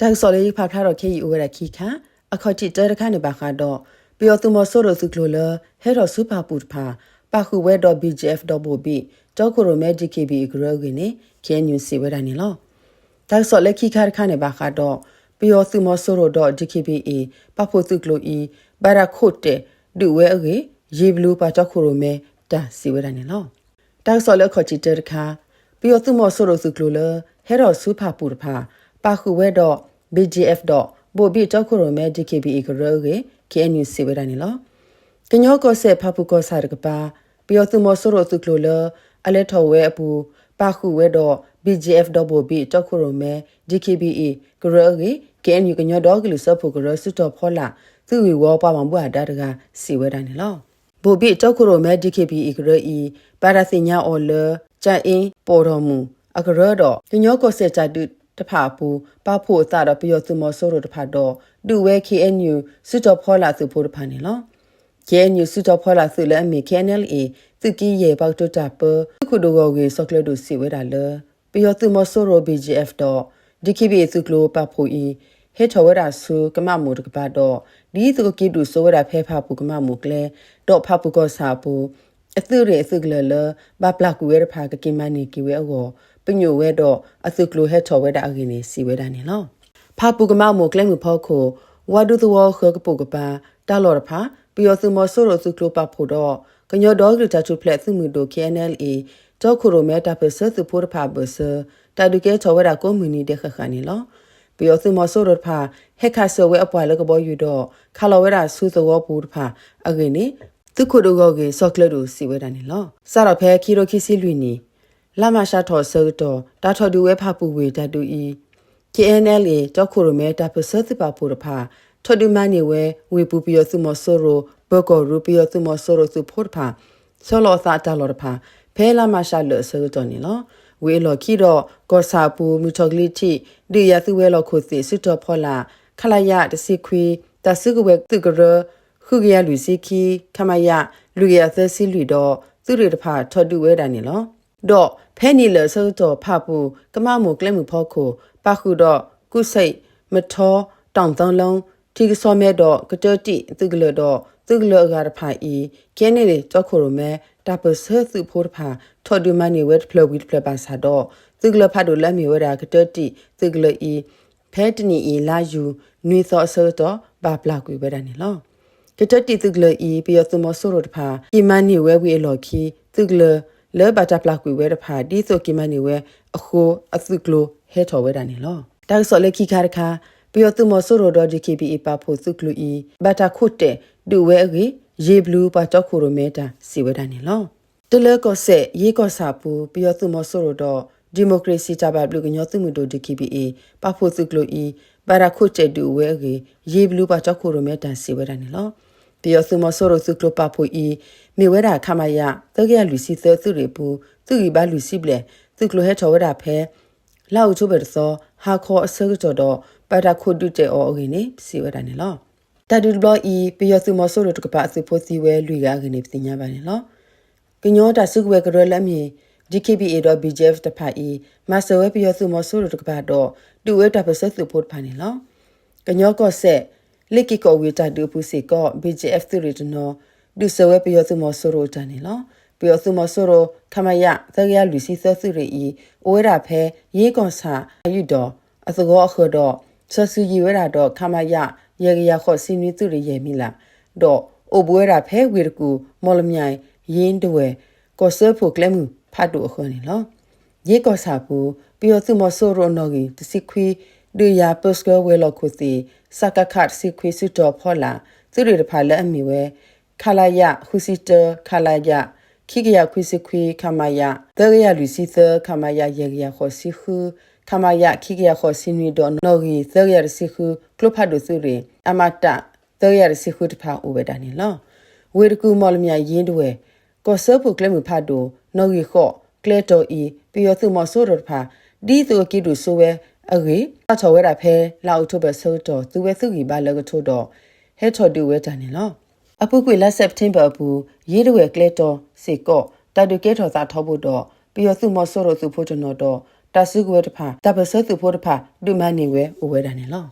တက်ဆော်လေးဖာဖလာတော့ခေဤဝရခိခအခေါတိတဲတခါနေပါခါတော့ပျော်သူမဆိုးရစုကလိုလဟဲတော့စူပါပူဖာပါခုဝဲတော့ BGF တော့ဘိုဘီတောကိုရိုမဲ DKB ဂရောဂင်းနေ KNU စီဝဲတာနေလောတက်ဆော်လက်ခိခါတခါနေပါခါတော့ပျော်သူမဆိုးရတော့ DKBA ပဖို့သူကလိုဤဘာရခိုတဲ့ဒူဝဲအကေရေဘလူးပါတောကိုရိုမဲတာစီဝဲတာနေလောတက်ဆော်လက်ခေါတိတဲတခါပျော်သူမဆိုးရစုကလိုလဟဲတော့စူပါပူဖာပါခုဝဲတော့ BGF တော့ဘိုဘီတောက်ခရိုမဲ DKBE ကရောကေ KNU စေဝရနေလောကညောကောဆေဖပူကောဆာရကပါပျောသူမဆိုရသူကလိုလအလက်ထော်ဝဲအပူပါခုဝဲတော့ BGF တော့ဘိုဘီတောက်ခရိုမဲ DKBE ကရောကေ KNU ကညောတော့ကလူစဖို့ကရောစွတ်တော့ဖောလာသူဝီဝပါမံဘူအဒါတကစေဝရနေလောဘိုဘီတောက်ခရိုမဲ DKBE ကရောဤပါရစညာအော်လကြအင်းပေါ်တော်မူအကရောတော့ကညောကောဆေချတူ တဖာပူပဖို့အစတော့ပြောသူမဆိုးတို့တဖာတော့ဒူဝဲ KNU စွတ်တော်ဖောလာသူဖို့တဖာနေလော KNU စွတ်တော်ဖောလာသူလည်းအမေ KNLA သူကီရဲ့ပေါတုတာပခုဒိုဂောကေဆော့ကလဒိုစီဝဲတာလေပြောသူမဆိုးရော BGF တော့ DKB သူကလိုပဖို့ဤဟဲချဝဲတာဆူကမမှုတကပါတော့ဒီသူကီဒူဆိုဝဲတာဖဲဖပူကမမှုကလဲတော့ဖပူကောစာပူ အသူရအသူကလလဘပလကူဝဲဖာကကိမနီကီဝဲအောပညိုဝဲတော့အသုကလိုဟက်ထော်ဝဲတာအကင်းနေစီဝဲတာနေလောဖာပူကမောက်မိုကလဲမှုဖောက်ခိုဝါဒုသဝခကပုကပါတာလော်ရဖာပျော်သူမဆိုးရသုကလိုပဖို့တော့ကညောဒေါဂရတာချူဖလက်သူမှုတို့ KNLA တောက်ခိုရိုမဲတာပစသူဖို့ဖာဘဆတာဒုကဲထော်ဝဲတာကွန်မြူနီတဲ့ခခနေလောပျော်သူမဆိုးရဖာဟက်ခါဆဝဲအပွားလကဘောယူတော့ခါလော်ဝဲတာဆူသဝပူဖာအကင်းနေ သူခုဒိုဂောကေဆော့ကလဒူစီဝဲတာနေလောစတော့ဖဲခီရိုခီစီလွီနီလာမရှာထော်ဆောတော့တာထော်ဒူဝဲဖပူဝေတတူဤ KNL တောက်ခိုရမဲတာပစသပါပူရဖာထော်ဒူမနီဝဲဝေပူပီယသုမဆိုရိုဘကောရူပီယသုမဆိုရိုစုဖို့ဖာဆောလောသာတာလောရဖာဖဲလာမရှာလဆောတော့နီလောဝေလော်ခီတော့ကောစာပူမူထော်ဂလီတီဒီယသုဝဲလော်ခုစီစစ်တော်ဖောလာခလာယတစီခွေတဆုကဝဲသူကရ ခုကရလူစီခီခမယလူရသစီလူတော့သူရတဖာထော်ဒူဝဲတာနီလောတော့ဖဲနီလဆောတော့ဖပူကမမိုကလဲမှုဖောခုပခုတော့ကုစိတ်မထောတောင်သုံးလုံးဒီကစောမဲတော့ကတတိသူကလတော့သူကလအကားဖာဤကဲနေလေတော့ခိုရမဲတပစသူဖို့ဖာထော်ဒူမနီဝက်ဖလဝစ်ဖလပါစာတော့သူကလဖတ်တို့လက်မီဝရာကတတိသူကလဤဖဲတနီဤလာယူနွေသောဆောတော့ဘာပလာကွေပဲတယ်နော် ကတတိသူကလဤပြရသူမဆိုရတဖာအီမန်နီဝဲဝီလော်ခီသူကလလဲဘတာပလာကွေဝဲတဖာဒီဆိုကိမနီဝဲအခုအသုကလိုဟဲထော်ဝဲတာနေလောဒါဆိုလေခိခါရခါပြတောသူမဆိုရိုဒေါ်ဒီကေပီအပါဖို့သုကလူဤဘတာခုတ်တဲ့ဒူဝဲအကြီးရေဘလူးပါတော့ခိုရိုမဲတာစီဝဲတာနေလောတလဲကောဆက်ရေကောစာပူပြတောသူမဆိုရိုဒေါ်ဒီမိုကရေစီတပါဘလူကညောသူမှုတို့ဒီကေပီအပါဖို့သုကလူဤဘာရခုတ်တဲ့ဒူဝဲအကြီးရေဘလူးပါတော့ခိုရိုမဲတာစီဝဲတာနေလော ပြတောသူမဆိုရိုသုကလူပါဖို့ဤမေဝဲတာခမယတကရလူစီသသူတွေပူသူဤပါလူစီပလေသူကလိုဟဲထောဝဲတာဖဲလောက်ချိုးပဲသောဟာခေါ်အစကတော်တော့ပါတာခုဒုတဲ့အော်အင်းနေစီဝဲတာနေလောတာဒူဘလီပယသုမဆိုရတကပါအစဖို့စီဝဲလူရကနေပညာပါနေလောကညောတာစုဝဲကရလက်မြေ DKBA.BJF တဖာဤမဆဝဲပယသုမဆိုရတကပါတော့တူဝဲတာပစသုဖို့ဖာနေလောကညောကောဆက် လိကီကောဝေတာဒူပူစီကော BJF သူရတနောဒုစဝဲပယသုမဆိုရတနေလောပျော်စုမဆိုရခမယသရရလူစီသစုရီဤအိုးရဖဲရေးကွန်ဆာအယူတော်အစကောအခတော့ဆဆူကြီးဝဲတာတော့ခမယရေရခေါ်စင်းနွေသူရရဲ့မိလားတော့အိုဘွဲတာဖဲဝေရကူမော်လမြိုင်ရင်းတွယ်ကောဆဖို့ကလမှုဖတ်တူအခုနေလောရေကောဆာပူပျော်စုမဆိုရနော်ကြီးတစီခွီ ဒူယာပစကဝဲလောက်ခုစီစကခတ်စီခွီစုတော်ဖောလာသူရတဖာလက်အမီဝဲခလာယဟူစီတခလာယခိကရခွိစခွိခမယတရရလူစီသခမယယေရခောစီခုခမယခိကရခောစီနီဒနော်ဂီသရရစီခုကလဖတ်ဒုစုရီအမတသရရစီခုတဖာဥဝဒနီလောဝေရကူမော်လမြယင်းတွဲကောဆဖုကလမှုဖတ်ဒိုနော်ဂီခောကလက်တော်ဤပြယသူမဆိုရတဖာဒီသူကီဒုဆိုဝဲ အဂေအချောဝဲတာဖဲလောက်ထုတ်ပဲဆိုတော့သူဝဲသူကြီးပါလကထို့တော့ဟဲထော်တူဝဲတန်နီလောအပုကွေလက်ဆက်တင်ပါဘူးရေးတဝဲကလက်တော်စေကော့တတူကဲထော်သာထောဖို့တော့ပြီးတော့သူမဆော့တော့သူဖို့ကျွန်တော်တော့တဆုကွယ်တဖာတပစသူဖို့တဖာဒုမနေဝဲဝဲတာနေလော